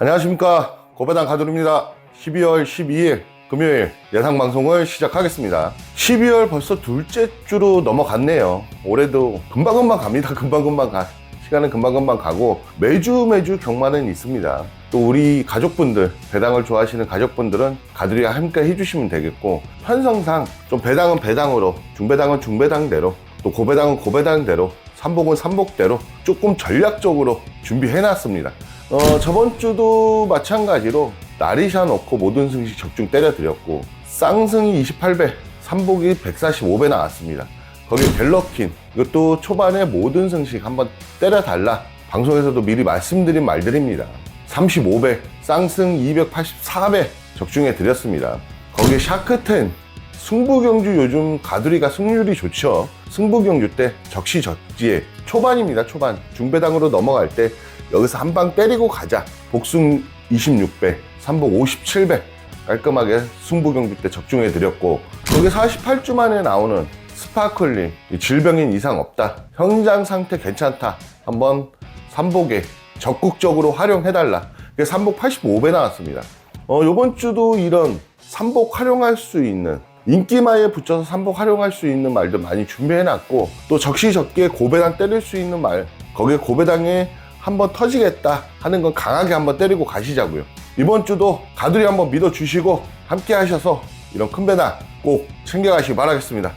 안녕하십니까. 고배당 가돌입니다. 12월 12일 금요일 예상 방송을 시작하겠습니다. 12월 벌써 둘째 주로 넘어갔네요. 올해도 금방금방 갑니다. 금방금방 가. 시간은 금방금방 가고 매주 매주 경마는 있습니다. 또 우리 가족분들 배당을 좋아하시는 가족분들은 가두리와 함께 해주시면 되겠고 편성상 좀 배당은 배당으로 중배당은 중배당대로 또 고배당은 고배당대로 삼복은 삼복대로 조금 전략적으로 준비해 놨습니다 어, 저번 주도 마찬가지로 나리샤 넣고 모든 승식 적중 때려드렸고 쌍승이 28배 삼복이 145배 나왔습니다. 거기 갤러킨 이것도 초반에 모든 승식 한번 때려달라 방송에서도 미리 말씀드린 말들입니다. 35배 쌍승 284배 적중해 드렸습니다. 거기 샤크텐 승부경주 요즘 가두리가 승률이 좋죠. 승부경주 때 적시적지에 초반입니다 초반. 중배당으로 넘어갈 때 여기서 한 방 때리고 가자. 복숭 26배 삼복 57배 깔끔하게 승부경주 때 적중해 드렸고 거기 48주 만에 나오는 스파클링 이 질병인 이상 없다. 현장 상태 괜찮다. 한번 삼복에 적극적으로 활용해 달라. 그게 삼복 85배 나왔습니다. 어, 요번 주도 이런 삼복 활용할 수 있는 인기마에 붙여서 삼복 활용할 수 있는 말들 많이 준비해 놨고 또 적시적기에 고배당 때릴 수 있는 말 거기에 고배당에 한번 터지겠다 하는 건 강하게 한번 때리고 가시자고요 이번 주도 가두리 한번 믿어주시고 함께 하셔서 이런 큰 배당 꼭 챙겨가시기 바라겠습니다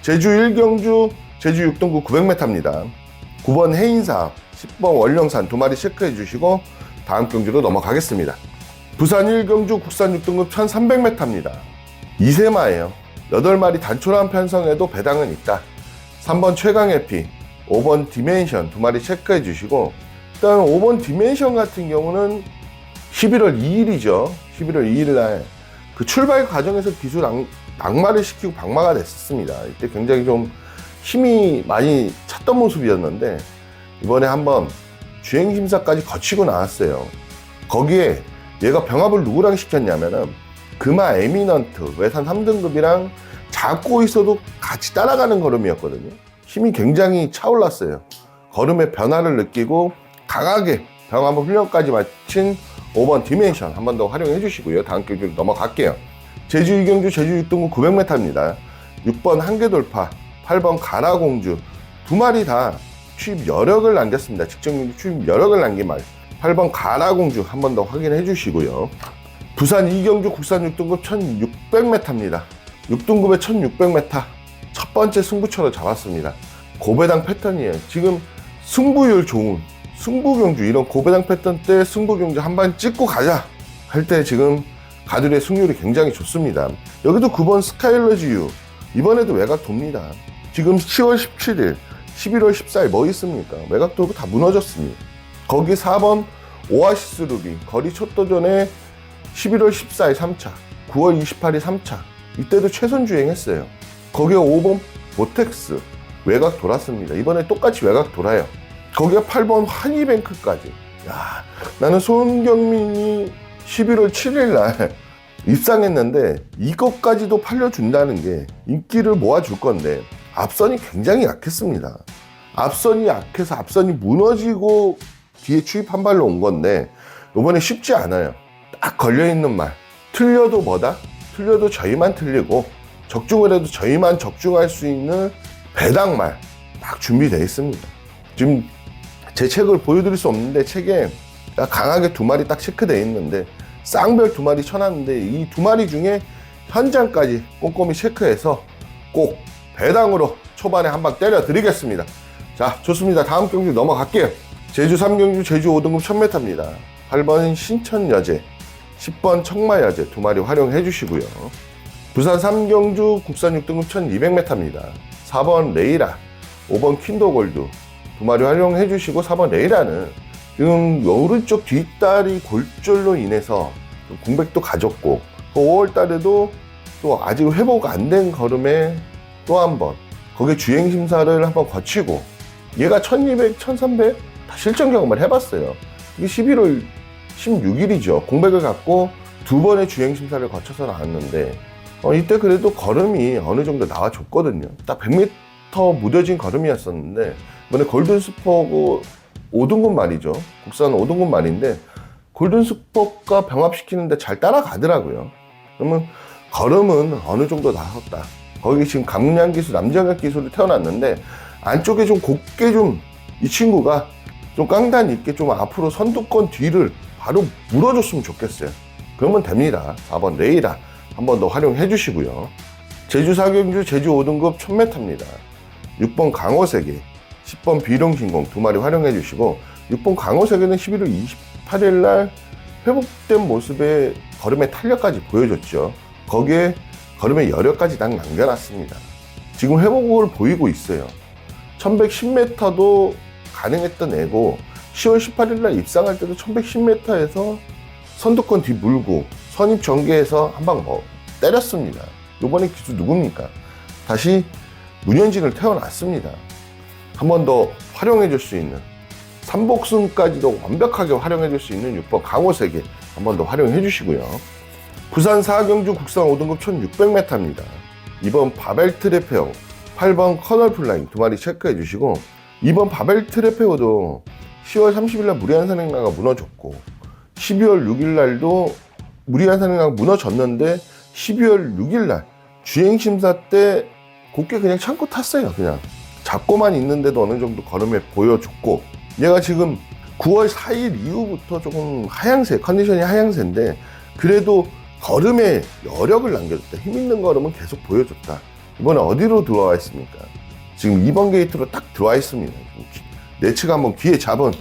제주 1경주 제주 6등구 900m입니다 9번 해인사업 10번 원령산 두 마리 체크해 주시고 다음 경주로 넘어가겠습니다 부산 1경주 국산 6등급 1300m입니다. 2세마예요. 8마리 단촐한 편성에도 배당은 있다. 3번 최강해피, 5번 디멘션 두 마리 체크해 주시고 일단 5번 디멘션 같은 경우는 11월 2일이죠. 11월 2일 날 그 출발 과정에서 기술 악, 낙마를 시키고 박마가 됐었습니다. 이때 굉장히 좀 힘이 많이 찼던 모습이었는데 이번에 한번 주행 심사까지 거치고 나왔어요. 거기에 얘가 병합을 누구랑 시켰냐면은 금화 에미넌트 외산 3등급이랑 잡고 있어도 같이 따라가는 걸음이었거든요. 힘이 굉장히 차올랐어요. 걸음의 변화를 느끼고 강하게 병합을 훈련까지 마친 5번 디멘션 한 번 더 활용해 주시고요. 다음 경주 넘어갈게요. 제주 이경주 제주 6등급 900m입니다. 6번 한계 돌파, 8번 가라공주 두 마리 다 취입 여력을 남겼습니다. 직전경주 취입 여력을 남긴 말. 8번 가라공주 한 번 더 확인해 주시고요. 부산 이경주 국산 6등급 1600m입니다. 6등급의 1600m 첫 번째 승부처로 잡았습니다. 고배당 패턴이에요. 지금 승부율 좋은 승부경주 이런 고배당 패턴 때 승부경주 한 번 찍고 가자 할 때 지금 가들의 승률이 굉장히 좋습니다. 여기도 9번 스카일러즈유 이번에도 외곽 돕니다. 지금 10월 17일, 11월 14일 뭐 있습니까? 외곽 돌고 다 무너졌습니다. 거기 4번 오아시스 루비 거리 첫 도전에 11월 14일 3차 9월 28일 3차 이때도 최선 주행했어요 거기에 5번 보텍스 외곽 돌았습니다 이번에 똑같이 외곽 돌아요 거기에 8번 한이뱅크까지 야 나는 손경민이 11월 7일 날 입상했는데 이것까지도 팔려준다는 게 인기를 모아줄 건데 앞선이 굉장히 약했습니다 앞선이 약해서 앞선이 무너지고 뒤에 추입 한 발로 온 건데 이번에 쉽지 않아요. 딱 걸려있는 말. 틀려도 뭐다? 틀려도 저희만 틀리고 적중을 해도 저희만 적중할 수 있는 배당말 딱 준비되어 있습니다. 지금 제 책을 보여드릴 수 없는데 책에 딱 강하게 두 마리 딱 체크되어 있는데 쌍별 두 마리 쳐놨는데 이 두 마리 중에 현장까지 꼼꼼히 체크해서 꼭 배당으로 초반에 한 방 때려 드리겠습니다. 자, 좋습니다. 다음 경기 넘어갈게요. 제주 3경주 제주 5등급 1000m입니다. 8번 신천여제, 10번 청마여제 두 마리 활용해 주시고요. 부산 3경주 국산 6등급 1200m입니다. 4번 레이라, 5번 퀸도골드 두 마리 활용해 주시고 4번 레이라는 지금 오른쪽 뒷다리 골절로 인해서 좀 공백도 가졌고 5월 달에도 또 아직 회복 안 된 걸음에 또 한 번 거기에 주행 심사를 한번 거치고 얘가 1200, 1300 다 실전 경험을 해봤어요. 이게 11월 16일이죠. 공백을 갖고 두 번의 주행 심사를 거쳐서 나왔는데 어, 이때 그래도 걸음이 어느 정도 나와줬거든요. 딱 100m 무뎌진 걸음이었었는데 이번에 골든 슈퍼고 5등급 말이죠. 국산 5등급 말인데 골든스포과 병합시키는데 잘 따라가더라고요. 그러면 걸음은 어느 정도 나섰다. 거기 지금 감량 기술, 남정혁 기술이 태어났는데 안쪽에 좀 곱게 좀 이 친구가 좀 깡단 있게 좀 앞으로 선두권 뒤를 바로 물어줬으면 좋겠어요. 그러면 됩니다. 4번 레이라 한 번 더 활용해 주시고요. 제주 사경주 제주 5등급 1000m입니다. 6번 강호세계, 10번 비룡신공 두 마리 활용해 주시고 6번 강호세계는 11월 28일 날 회복된 모습의 걸음의 탄력까지 보여줬죠. 거기에 걸음의 여력까지 딱 남겨놨습니다. 지금 회복을 보이고 있어요. 1110m도 가능했던 애고 10월 18일 날 입상할 때도 1110m에서 선두권 뒤 물고 선입 전개해서 한 방 뭐 때렸습니다. 요번에 기수 누굽니까? 다시 문현진을 태어났습니다. 한 번 더 활용해 줄 수 있는 삼복승까지도 완벽하게 활용해 줄 수 있는 6번 강호세계 한 번 더 활용해 주시고요. 부산 사경주 국산 5등급 1600m입니다. 이번 바벨 트레페어 8번 커널 플라잉 두 마리 체크해 주시고 이번 바벨 트레페어도 10월 30일 날 무리한 산행가가 무너졌고 12월 6일 날도 무리한 산행가가 무너졌는데 12월 6일 날 주행 심사 때 곱게 그냥 참고 탔어요. 그냥 잡고만 있는데도 어느 정도 걸음에 보여줬고 얘가 지금 9월 4일 이후부터 조금 하향세 컨디션이 하향세인데 그래도 걸음에 여력을 남겨줬다. 힘 있는 걸음은 계속 보여줬다. 이번에 어디로 들어와 있습니까? 지금 2번 게이트로 딱 들어와 있습니다. 내치가 한번 귀에 잡은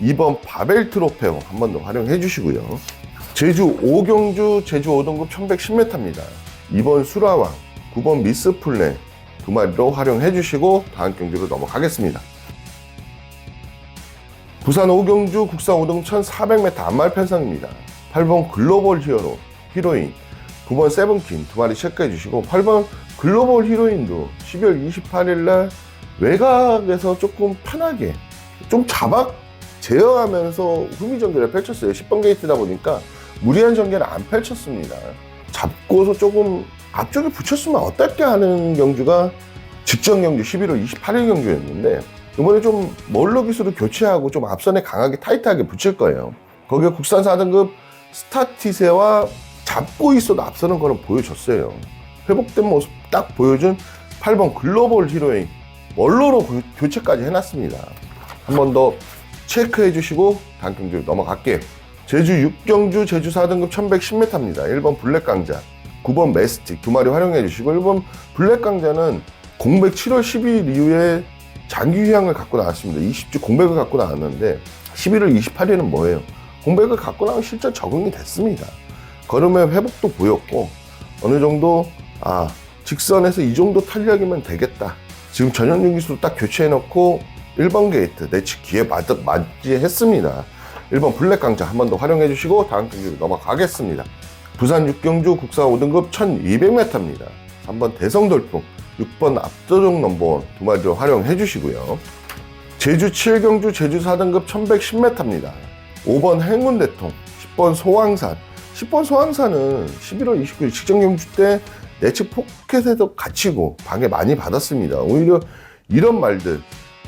2번 바벨 트로페오 한번 더 활용해 주시고요. 제주 5경주 제주 5등급 1110m입니다. 2번 수라왕, 9번 미스플레 두 마리로 활용해 주시고 다음 경주로 넘어가겠습니다. 부산 5경주 국산 5등 1400m 안말 편성입니다. 8번 글로벌 히어로 히로인 9번 세븐킨 두 마리 체크해 주시고 8번 글로벌 히로인도 12월 28일 날 외곽에서 조금 편하게 좀 자박 제어하면서 후미 전개를 펼쳤어요. 10번 게이트다 보니까 무리한 전개를 안 펼쳤습니다. 잡고서 조금 앞쪽에 붙였으면 어떨까 하는 경주가 직전 경주 11월 28일 경주였는데 이번에 좀 멀로 기술을 교체하고 좀 앞선에 강하게 타이트하게 붙일 거예요. 거기에 국산 4등급 스타티세와 잡고 있어도 앞서는 거는 보여줬어요. 회복된 모습 딱 보여준 8번 글로벌 히로인 원로로 교- 교체까지 해놨습니다. 한 번 더 체크해 주시고 다음 경주 넘어갈게요. 제주 6경주 제주 4등급 1110m입니다. 1번 블랙 강자, 9번 메스틱 두 마리 활용해 주시고 1번 블랙 강자는 공백 7월 12일 이후에 장기 휴양을 갖고 나왔습니다. 20주 공백을 갖고 나왔는데 11월 28일은 뭐예요? 공백을 갖고 나온 실전 적응이 됐습니다. 걸음의 회복도 보였고 어느 정도 아 직선에서 이 정도 탄력이면 되겠다. 지금 전현중 기술 딱 교체해 놓고 1번 게이트 내치 기에 맞, 맞이했습니다. 1번 블랙 강자 한 번 더 활용해 주시고 다음 경기로 넘어가겠습니다. 부산 6경주 국산 5등급 1200m입니다. 3번 대성돌풍 6번 압도적 넘버원 두 마리로 활용해 주시고요. 제주 7경주 제주 4등급 1110m입니다. 5번 행운대통 10번 소왕산 10번 소왕산은 11월 29일 직전 경주 때 내측 포켓에도 갇히고 방해 많이 받았습니다. 오히려 이런 말들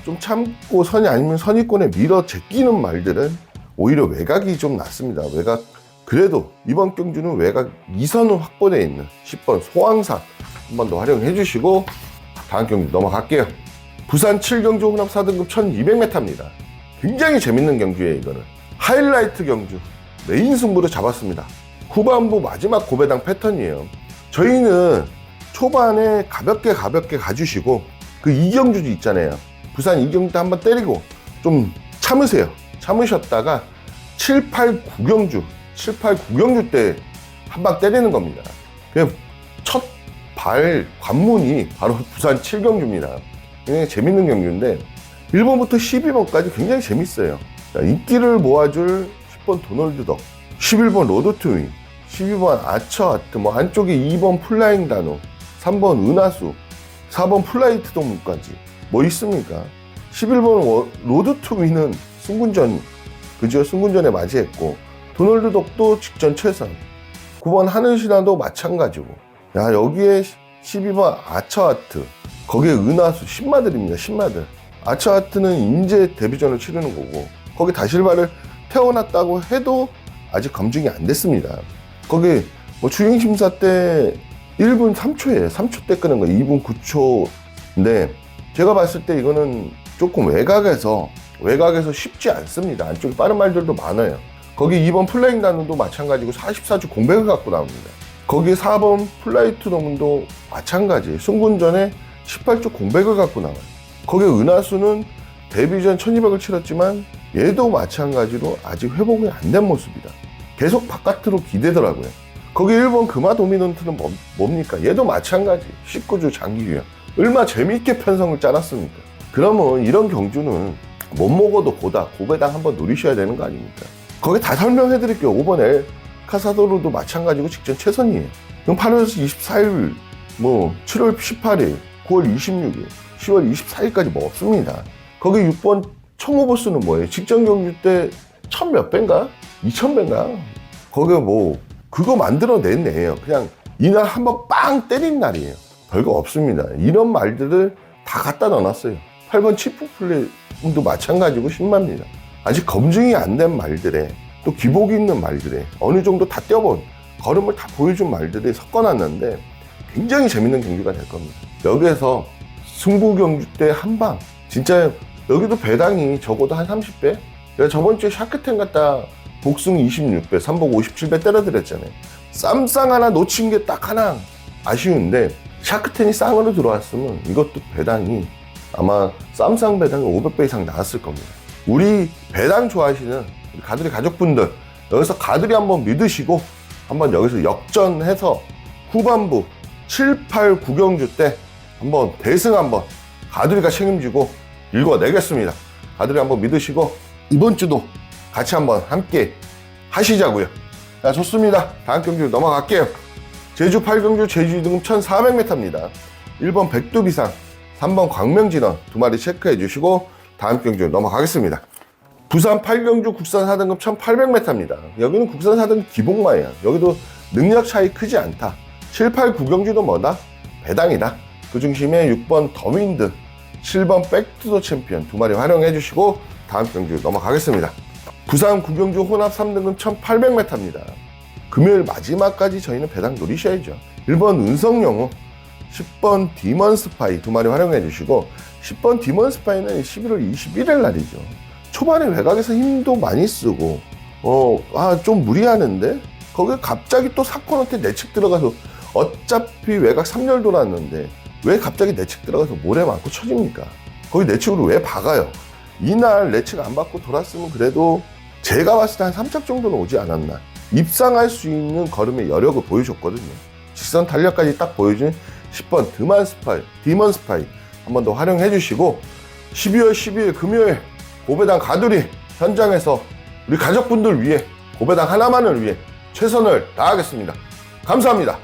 좀 참고 선이 아니면 선의권에 밀어 제끼는 말들은 오히려 외곽이 좀 낫습니다. 외곽 그래도 이번 경주는 외곽 2선은 확보되어 있는 10번 소왕산 한 번 더 활용해 주시고 다음 경주 넘어갈게요. 부산 7경주 혼합 4등급 1200m입니다. 굉장히 재밌는 경주예요, 이거는. 하이라이트 경주. 메인 승부를 잡았습니다. 후반부 마지막 고배당 패턴이에요. 저희는 초반에 가볍게 가볍게 가주시고 그 이경주도 있잖아요. 부산 이경주 때 한번 때리고 좀 참으세요. 참으셨다가 7, 8, 9경주, 7, 8, 9경주 때 한 방 때리는 겁니다. 그냥 첫발 관문이 바로 부산 7경주입니다. 굉장히 재밌는 경주인데 1번부터 12번까지 굉장히 재밌어요. 자, 인기를 모아줄 10번 도널드 덕, 11번 로드 투윈, 12번 아처 아트, 뭐 안쪽에 2번 플라잉 단어, 3번 은하수, 4번 플라이트 동문까지 뭐 있습니까? 11번 로드 투윈은 승군전, 그죠? 승군전에 맞이했고 도널드 덕도 직전 최선, 9번 하늘신화도 마찬가지고 야 여기에 12번 아처 아트 거기에 은하수 신마들입니다 신마들 아차하트는 인제 데뷔전을 치르는 거고 거기 다실바를 태워놨다고 해도 아직 검증이 안 됐습니다. 거기 뭐 주행 심사 때 1분 3초예요. 3초 때 끄는 거 2분 9초인데 제가 봤을 때 이거는 조금 외곽에서 외곽에서 쉽지 않습니다. 안쪽에 빠른 말들도 많아요. 거기 2번 플레잉 단운도 마찬가지고 44주 공백을 갖고 나옵니다. 거기 4번 플라이트 노문도 마찬가지. 승군전에 18주 공백을 갖고 나와요. 거기 은하수는 데뷔전 1200을 치렀지만 얘도 마찬가지로 아직 회복이 안 된 모습이다. 계속 바깥으로 기대더라고요. 거기 1번 금화 도미넌트는 뭐, 뭡니까? 얘도 마찬가지. 19주 장기 유형. 얼마 재밌게 편성을 짜놨습니까? 그러면 이런 경주는 못 먹어도 고다, 고배당 한번 누리셔야 되는 거 아닙니까? 거기 다 설명해 드릴게요. 5번 엘 카사도르도 마찬가지고 직전 최선이에요. 그럼 8월에서 24일, 뭐 7월 18일, 9월 26일, 10월 24일까지 뭐 없습니다. 거기 6번 청호버스는 뭐예요? 직전 경주 때 천 몇 배인가? 2천 배인가? 거기 뭐 그거 만들어낸 애예요. 그냥 이날 한번 빵 때린 날이에요. 별거 없습니다. 이런 말들을 다 갖다 넣어놨어요. 8번 치프 플레임도 마찬가지고 10만입니다. 아직 검증이 안 된 말들에 또 기복이 있는 말들에 어느 정도 다 떼어본 걸음을 다 보여준 말들이 섞어놨는데 굉장히 재밌는 경기가 될 겁니다. 여기에서 승부 경주 때한 방 진짜 여기도 배당이 적어도 한 30배? 내가 저번 주에 샤크텐 갔다 복승 26배, 삼복 57배 때려드렸잖아요. 쌈쌍 하나 놓친 게 딱 하나 아쉬운데 샤크텐이 쌍으로 들어왔으면 이것도 배당이 아마 쌈쌍 배당이 500배 이상 나왔을 겁니다. 우리 배당 좋아하시는 가두리 가족분들 여기서 가두리 한번 믿으시고 한번 여기서 역전해서 후반부 7, 8, 9경주 때 한번 대승 한번 가두리가 책임지고 읽어내겠습니다. 가두리 한번 믿으시고 이번 주도 같이 한번 함께 하시자고요. 자, 좋습니다. 다음 경주 넘어갈게요. 제주 8경주 제주 등급 1400m입니다. 1번 백두비상, 3번 광명진원 두 마리 체크해 주시고 다음 경주 넘어가겠습니다. 부산 8경주 국산 4등급 1800m입니다. 여기는 국산 4등급 기복마예요. 여기도 능력 차이 크지 않다. 7, 8, 9경주도 뭐다? 배당이다. 그 중심에 6번 더윈드, 7번 백투더 챔피언 두 마리 활용해 주시고 다음 경주 넘어가겠습니다. 부산 구경주 혼합 3등급 1800m입니다. 금요일 마지막까지 저희는 배당 노리셔야죠. 1번 은성영호, 10번 디먼 스파이 두 마리 활용해 주시고 10번 디먼 스파이는 11월 21일 날이죠. 초반에 외곽에서 힘도 많이 쓰고 어, 아, 좀 무리하는데 거기에 갑자기 또 사건한테 내측 들어가서 어차피 외곽 3열 돌았는데 왜 갑자기 내측 들어가서 모래 많고 쳐집니까? 거기 내측으로 왜 박아요? 이날 내측 안 받고 돌았으면 그래도 제가 봤을 때 한 3착 정도는 오지 않았나. 입상할 수 있는 걸음의 여력을 보여줬거든요. 직선 탄력까지 딱 보여준 10번 드만 스파이, 디먼 스파이 한 번 더 활용해 주시고 12월 12일 금요일 고배당 가두리 현장에서 우리 가족분들 위해 고배당 하나만을 위해 최선을 다하겠습니다. 감사합니다.